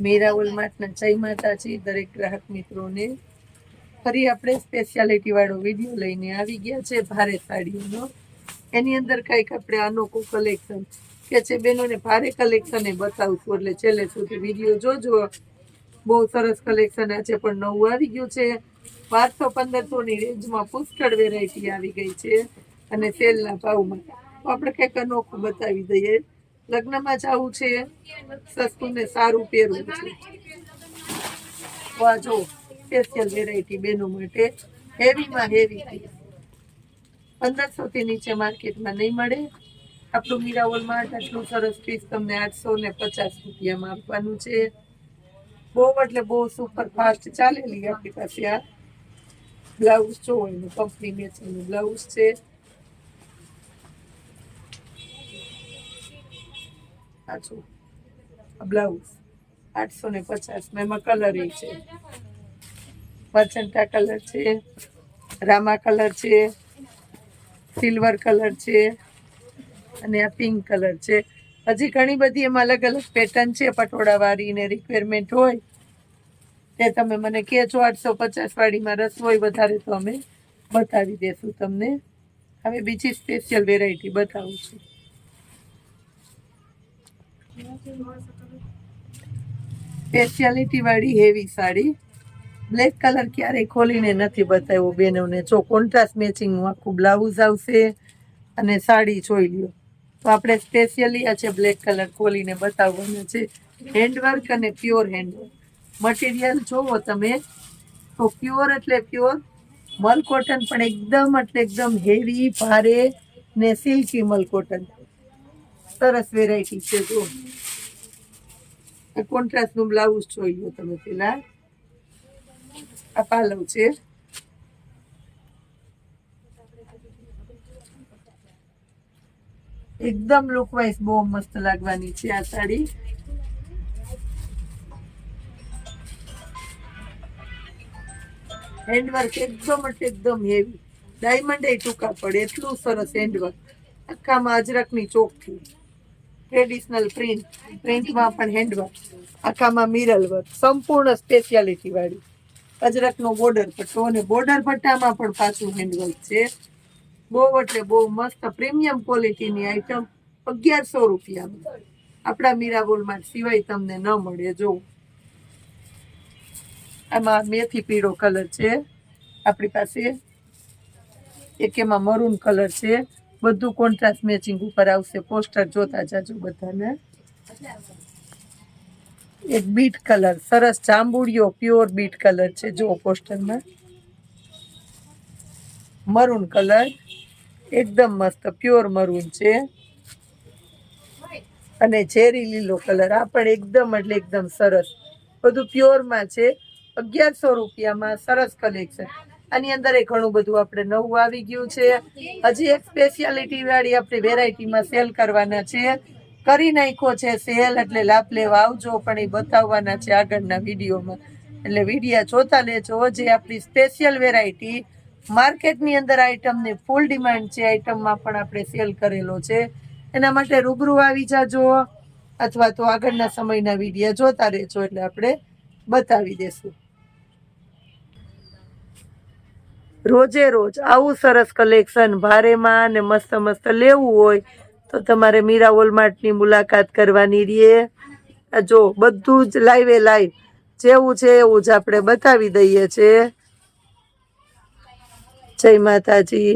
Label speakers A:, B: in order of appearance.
A: મીરાવલ માર્ટના જય માતાજી, દરેક ગ્રાહક મિત્રોને. ફરી આપણે સ્પેશિયાલિટી વાળો વીડિયો લઈને આવી ગયા છે, ભારે સાડીઓનો એની અંદર કંઈક આપણે અનોખું કલેક્શન કે છે બેનોને ભારે કલેક્શન એ બતાવશું, એટલે છેલ્લે સુધી વીડિયો જોજો. બહુ સરસ કલેક્શન આ છે પણ નવું આવી ગયું છે. બારસો પંદરસોની રેન્જમાં પુષ્કળ વેરાયટી આવી ગઈ છે અને સેલના ભાવમાં. આપણે કંઈક અનોખું બતાવી દઈએ. લગ્નમાં જવું છે. સસ્તું સારું પહેરવું છે. જો સ્પેશિયલ વેરાયટી બેનો માટે હેવીમાં હેવી પંદરસો થી નીચે માર્કેટમાં નહીં મળે. આપણું મીરાવલમાં આટલું સરસ પીસ તમને આઠસો ને પચાસ રૂપિયામાં આપવાનું છે. બહુ એટલે બહુ સુપર ફાસ્ટ ચાલેલી આપણી પાસે આ બ્લાઉઝ. એનું કંપની મેચનું બ્લાઉઝ છે. આ બ્લાઉઝ આઠસો ને પચાસમાં એમાં કલર એ છે. મચંટા કલર છે, રામા કલર છે સિલ્વર કલર છે, અને આ પિંક કલર છે. હજી ઘણી બધી એમાં અલગ અલગ પેટર્ન છે પટોળાવાળી ને રિક્વાયરમેન્ટ હોય. તે તમે મને કહેજો, આઠસો પચાસ વાળીમાં રસ હોય વધારે તો અમે બતાવી દેશું તમને. હવે બીજી સ્પેશિયલ વેરાયટી બતાવું છું. સ્પેશિયાલિટી વાળી હેવી સાડી. બ્લેક કલર ક્યારેય ખોલીને નથી બતાવ્યો બેનોને. જો કોન્ટ્રાસ્ટ મેચિંગનું આખું બ્લાઉઝ આવશે અને સાડી જોઈ લ્યો. તો આપણે સ્પેશિયલી આ છે બ્લેક કલર ખોલીને બતાવવાનું છે હેન્ડવર્ક અને પ્યોર હેન્ડવર્ક મટીરિયલ જોવો તમે, તો પ્યોર એટલે પ્યોર મલ કોટન પણ એકદમ એટલે એકદમ હેવી ભારે ને સિલ્કી મલ કોટન સરસ વેરાયટી છે જો આ કોન્ટ્રાસ્ટનું બ્લાઉઝ જોઈ લો તમે પેલા. આ પાલવ છે. એકદમ લુક વાઇઝ બહુ મસ્ત લાગવાની છે આ સાડી. હેન્ડવર્ક એકદમ એટલે એકદમ હેવી ડાયમંડ એ ટૂંકા પડે, એટલું સરસ હેન્ડવર્ક આખામાં અજરકની ચોકથી. ટ્રેડિશનલ પ્રિન્ટ પ્રિન્ટમાં પણ હેન્ડવર્ક આખામાં મિરલ વર્ક સંપૂર્ણ સ્પેશિયાલિટી વાળી. અજરકનો બોર્ડર પટ્ટો અને બોર્ડર પટ્ટામાં પણ પાછું હેન્ડવર્ક છે. બહુ એટલે બહુ મસ્ત પ્રીમિયમ ક્વોલિટીની આઈટમ અગિયારસો રૂપિયામાં. આપણા મીરાબોલમાં સિવાય તમને ન મળે, જો. આમાં મેથી પીળો કલર છે. આપણી પાસે એક એમાં મરૂન કલર છે. બધું કોન્ટ્રાસ્ટ મેચિંગ ઉપર આવશે. પોસ્ટર જોતા જાજો બધાને. એક બીટ કલર સરસ જાંબુડિયો પ્યોર બીટ કલર છે. જો પોસ્ટરમાં મરૂન કલર એકદમ મસ્ત પ્યોર મરૂન છે. અને ઝેરી લીલો કલર આ પણ એકદમ એટલે એકદમ સરસ. બધું પ્યોરમાં છે. અગિયારસો રૂપિયામાં સરસ કલેક્શન આની અંદર એ ઘણું બધું આપણે નવું આવી ગયું છે. હજી એક સ્પેશિયાલિટી વાળી આપણી વેરાયટીમાં સેલ કરવાના છે. કરી નાખ્યો છે સેલ એટલે લાભ લેવા આવજો, પણ એ બતાવવાના છે આગળના વિડીયોમાં. એટલે વિડીયા જોતા લેજો જે આપણી સ્પેશિયલ વેરાયટી માર્કેટની અંદર આઈટમની ફૂલ ડિમાન્ડ છે આઈટમમાં પણ આપણે સેલ કરેલો છે. એના માટે રૂબરૂ આવી જાજો, અથવા તો આગળના સમયના વિડીયા જોતા રહેજો, એટલે આપણે બતાવી દેશું. રોજે રોજ આવું સરસ કલેક્શન ભારેમાં ને મસ્ત મસ્ત લેવું હોય, તો તમારે મીરા વોલમાર્ટની મુલાકાત કરવાની આ જો બધું જ લાઈવે લાઈવ જેવું છે એવું જ આપણે બતાવી દઈએ છીએ. જય માતાજી.